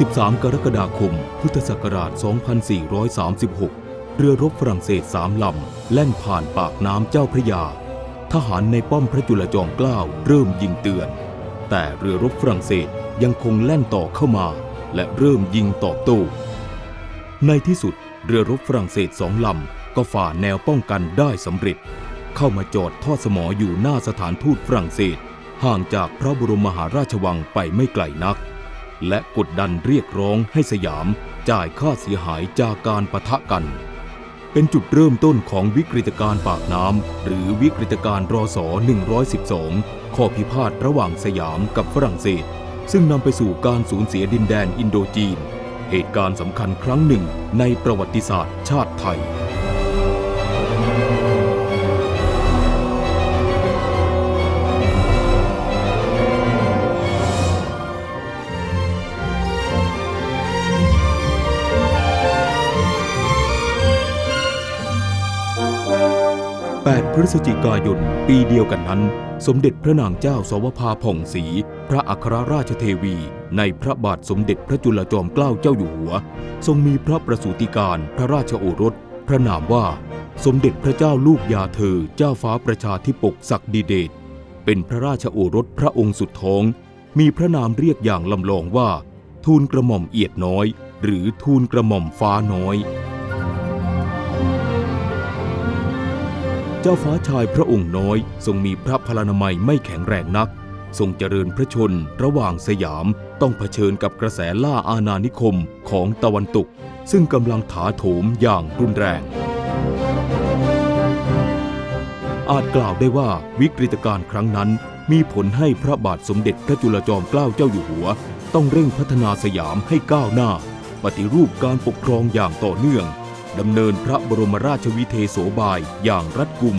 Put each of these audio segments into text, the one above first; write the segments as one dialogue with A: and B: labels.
A: 13 กรกฎาคม พุทธศักราช 2436 เรือรบฝรั่งเศสสามลำ แล่นผ่านปากน้ำเจ้าพระยา ทหารในป้อมพระจุลจอมเกล้าเริ่มยิงเตือน แต่เรือรบฝรั่งเศสยังคงแล่นต่อเข้ามา และเริ่มยิงตอบโต้ ในที่สุดเรือรบฝรั่งเศสสองลำ ก็ฝ่าแนวป้องกันได้สำเร็จ เข้ามาจอดทอดสมออยู่หน้าสถานทูตฝรั่งเศส ห่างจากพระบรมมหาราชวังไปไม่ไกลนัก และกดดันเรียกร้องให้สยามจ่ายค่าเสียหายจากการปะทะกัน เป็นจุดเริ่มต้นของวิกฤตการณ์ปากน้ำหรือวิกฤตการณ์รอสอ112 ข้อพิพาทระหว่างสยามกับฝรั่งเศส ซึ่งนำไปสู่การสูญเสียดินแดนอินโดจีน เหตุการณ์สำคัญครั้งหนึ่งในประวัติศาสตร์ชาติไทย 8 พฤศจิกายน ปีเดียวกันนั้น สมเด็จพระนางเจ้าสวภาผ่องศรีพระอัครราชเทวี ในพระบาทสมเด็จพระจุลจอมเกล้าเจ้าอยู่หัว ทรงมีพระประสูติการพระราชโอรส พระนามว่า สมเด็จพระเจ้าลูกยาเธอ เจ้าฟ้าประชาธิปกศักดิเดชเป็นพระราชโอรสพระองค์สุดท้อง มีพระนามเรียกอย่างลำลองว่า ทูลกระหม่อมเอียดน้อย หรือทูลกระหม่อมฟ้าน้อย เจ้าฟ้าชายพระองค์น้อยทรงมีพระพลานามัยไม่แข็งแรงนัก ทรงเจริญพระชนระหว่างสยามต้องเผชิญกับกระแสล่าอาณานิคมของตะวันตก ซึ่งกำลังถาโถมอย่างรุนแรง อาจกล่าวได้ว่าวิกฤตการณ์ครั้งนั้น มีผลให้พระบาทสมเด็จพระจุลจอมเกล้าเจ้าอยู่หัว ต้องเร่งพัฒนาสยามให้ก้าวหน้า ปฏิรูปการปกครองอย่างต่อเนื่อง ดำเนินพระบรมราชวิเทโสบายอย่างรัดกุม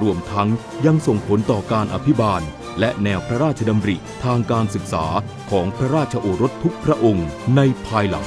A: รวมทั้งยังส่งผลต่อการอภิบาล และแนวพระราชดำริทางการศึกษาของพระราชโอรสทุกพระองค์ในภายหลัง